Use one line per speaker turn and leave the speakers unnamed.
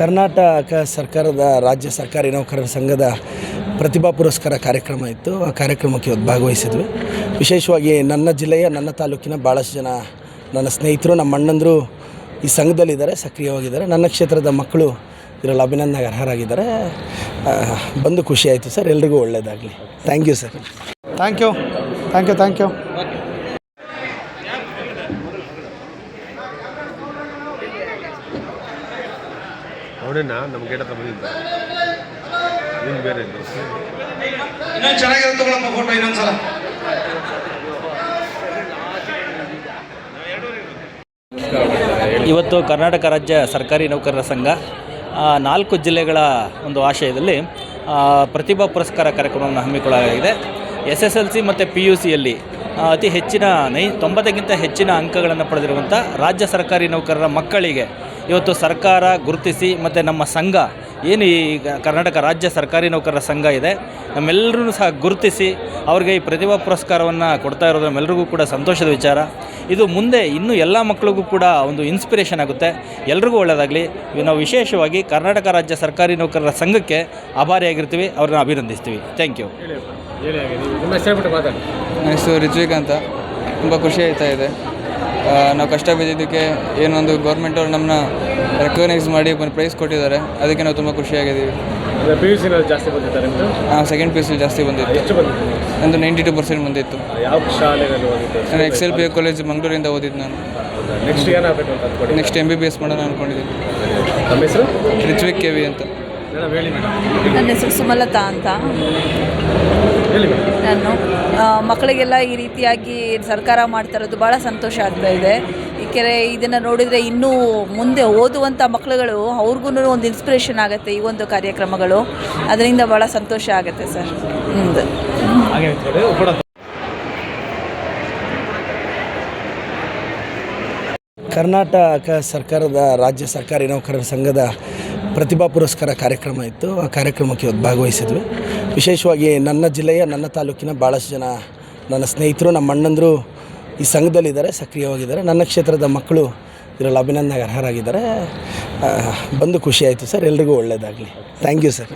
ಕರ್ನಾಟಕ ಸರ್ಕಾರದ, ರಾಜ್ಯ ಸರ್ಕಾರಿ ನೌಕರರ ಸಂಘದ ಪ್ರತಿಭಾ ಪುರಸ್ಕಾರ ಕಾರ್ಯಕ್ರಮ ಇತ್ತು. ಆ ಕಾರ್ಯಕ್ರಮಕ್ಕೆ ಇವತ್ತು ಭಾಗವಹಿಸಿದ್ವಿ. ವಿಶೇಷವಾಗಿ ನನ್ನ ಜಿಲ್ಲೆಯ, ನನ್ನ ತಾಲೂಕಿನ ಭಾಳಷ್ಟು ಜನ ನನ್ನ ಸ್ನೇಹಿತರು, ನಮ್ಮ ಅಣ್ಣಂದರು ಈ ಸಂಘದಲ್ಲಿದ್ದಾರೆ, ಸಕ್ರಿಯವಾಗಿದ್ದಾರೆ. ನನ್ನ ಕ್ಷೇತ್ರದ ಮಕ್ಕಳು ಇದರಲ್ಲಿ ಅಭಿನಂದನೆಗೆ ಅರ್ಹರಾಗಿದ್ದಾರೆ. ಬಂದು ಖುಷಿ ಆಯಿತು ಸರ್. ಎಲ್ರಿಗೂ ಒಳ್ಳೆಯದಾಗಲಿ thank you sir
thank you thank you thank you
ಅವನೇನಾ ನಮ್ಮ ಗೇಟ್ ಹತ್ರ ಬಂದಿದ್ದ ಬೇರೆ ಇದ್ದು
ಇನ್ನೊಂದು ಚೆನ್ನಾಗಿರೋ ತಗೊಳಪ್ಪ ಫೋಟೋ ಇನ್ನೊಂದ್ಸಲ.
ಇವತ್ತು ಕರ್ನಾಟಕ ರಾಜ್ಯ ಸರ್ಕಾರಿ ನೌಕರರ ಸಂಘ ನಾಲ್ಕು ಜಿಲ್ಲೆಗಳ ಒಂದು ಆಶಯದಲ್ಲಿ ಪ್ರತಿಭಾ ಪುರಸ್ಕಾರ ಕಾರ್ಯಕ್ರಮವನ್ನು ಹಮ್ಮಿಕೊಳ್ಳಲಾಗಿದೆ. ಎಸ್ ಎಸ್ ಎಲ್ ಸಿ ಮತ್ತು ಪಿ ಯು ಸಿಯಲ್ಲಿ ಅತಿ ಹೆಚ್ಚಿನ ನೈ ತೊಂಬತ್ತಕ್ಕಿಂತ ಹೆಚ್ಚಿನ ಅಂಕಗಳನ್ನು ಪಡೆದಿರುವಂಥ ರಾಜ್ಯ ಸರ್ಕಾರಿ ನೌಕರರ ಮಕ್ಕಳಿಗೆ ಇವತ್ತು ಸರ್ಕಾರ ಗುರುತಿಸಿ ಮತ್ತು ನಮ್ಮ ಸಂಘ ಏನು ಈ ಕರ್ನಾಟಕ ರಾಜ್ಯ ಸರ್ಕಾರಿ ನೌಕರರ ಸಂಘ ಇದೆ ನಮ್ಮೆಲ್ಲರೂ ಸಹ ಗುರುತಿಸಿ ಅವ್ರಿಗೆ ಈ ಪ್ರತಿಭಾ ಪುರಸ್ಕಾರವನ್ನು ಕೊಡ್ತಾ ಇರೋದು ನಮ್ಮೆಲ್ಲರಿಗೂ ಕೂಡ ಸಂತೋಷದ ವಿಚಾರ. ಇದು ಮುಂದೆ ಇನ್ನೂ ಎಲ್ಲ ಮಕ್ಕಳಿಗೂ ಕೂಡ ಒಂದು ಇನ್ಸ್ಪಿರೇಷನ್ ಆಗುತ್ತೆ. ಎಲ್ರಿಗೂ ಒಳ್ಳೆಯದಾಗಲಿ ನಾವು ವಿಶೇಷವಾಗಿ ಕರ್ನಾಟಕ ರಾಜ್ಯ ಸರ್ಕಾರಿ ನೌಕರರ ಸಂಘಕ್ಕೆ ಆಭಾರಿಯಾಗಿರ್ತೀವಿ ಅವ್ರನ್ನ ಅಭಿನಂದಿಸ್ತೀವಿ. ಥ್ಯಾಂಕ್ ಯು
ನನ್ನ ಹೆಸರು ರಿಜ್ವಿಕ್ ಅಂತ. ತುಂಬ ಖುಷಿ ಆಯ್ತಾ ಇದೆ. ನಾವು ಕಷ್ಟ ಬಿದ್ದಿದ್ದಕ್ಕೆ ಏನೊಂದು ಗೌರ್ಮೆಂಟವ್ರು ನಮ್ಮನ್ನ ರೆಕಗ್ನೈಸ್ ಮಾಡಿ ಒಂದು ಪ್ರೈಸ್ ಕೊಟ್ಟಿದ್ದಾರೆ. ಅದಕ್ಕೆ ನಾವು ತುಂಬ ಖುಷಿಯಾಗಿದ್ದೀವಿ.
ಪಿ ಯು ಸಿನಲ್ಲಿ ಜಾಸ್ತಿ ಬಂದಿದ್ದಾರೆ ನಿಮ್ಮದು
ಸೆಕೆಂಡ್ ಪಿ ಯು ಜಾಸ್ತಿ ಬಂದಿತ್ತು.
ಎಷ್ಟು ಬಂದಿತ್ತು
ನಂದು ನೈಂಟಿ ಟು ಪರ್ಸೆಂಟ್ ಬಂದಿತ್ತು.
ಯಾವ ಶಾಲೆಯಲ್ಲಿ ಓದಿದ್ದು?
ನಾನು ಎಕ್ಸ್ ಎಲ್ ಪಿ ಕಾಲೇಜ್ ಮಂಗಳೂರಿಂದ ಓದಿದ್ದು ನಾನು.
ನೆಕ್ಸ್ಟ್ ಏನಾಗಬೇಕು ಅಂತ ಅಂದ್ಕೊಡಿ
next M B B S ಮಾಡೋಣ ಅಂದ್ಕೊಂಡಿದ್ದೀನಿ
ನಮ್ಮ ಹೆಸರು?
ಕೆ ವಿ ಅಂತ.
ನನ್ನ ಹೆಸರು ಸುಮಲತಾ ಅಂತ. ನಾನು ಮಕ್ಕಳಿಗೆಲ್ಲ ಈ ರೀತಿಯಾಗಿ ಸರ್ಕಾರ ಮಾಡ್ತಾ ಇರೋದು ಭಾಳ ಸಂತೋಷ ಆಗ್ತಾ ಇದೆ. ಏಕೆಂದರೆ ಇದನ್ನು ನೋಡಿದರೆ ಇನ್ನೂ ಮುಂದೆ ಓದುವಂಥ ಮಕ್ಕಳುಗಳು ಅವ್ರಿಗೂ ಒಂದು ಇನ್ಸ್ಪಿರೇಷನ್ ಆಗುತ್ತೆ ಈ ಒಂದು ಕಾರ್ಯಕ್ರಮಗಳು. ಅದರಿಂದ ಭಾಳ ಸಂತೋಷ ಆಗುತ್ತೆ ಸರ್.
ಕರ್ನಾಟಕ ಸರ್ಕಾರದ ರಾಜ್ಯ ಸರ್ಕಾರಿ ನೌಕರರ ಸಂಘದ ಪ್ರತಿಭಾ ಪುರಸ್ಕಾರ ಕಾರ್ಯಕ್ರಮ ಇತ್ತು. ಆ ಕಾರ್ಯಕ್ರಮಕ್ಕೆ ಇವತ್ತು ಭಾಗವಹಿಸಿದ್ವಿ. ವಿಶೇಷವಾಗಿ ನನ್ನ ಜಿಲ್ಲೆಯ, ನನ್ನ ತಾಲೂಕಿನ ಭಾಳಷ್ಟು ಜನ ನನ್ನ ಸ್ನೇಹಿತರು, ನಮ್ಮ ಅಣ್ಣಂದರು ಈ ಸಂಘದಲ್ಲಿದ್ದಾರೆ, ಸಕ್ರಿಯವಾಗಿದ್ದಾರೆ. ನನ್ನ ಕ್ಷೇತ್ರದ ಮಕ್ಕಳು ಇದರಲ್ಲಿ ಅಭಿನಂದನೆಗೆ ಅರ್ಹರಾಗಿದ್ದಾರೆ ಬಂದು ಖುಷಿ ಆಯಿತು ಸರ್. ಎಲ್ರಿಗೂ ಒಳ್ಳೆಯದಾಗಲಿ ಥ್ಯಾಂಕ್ ಯು ಸರ್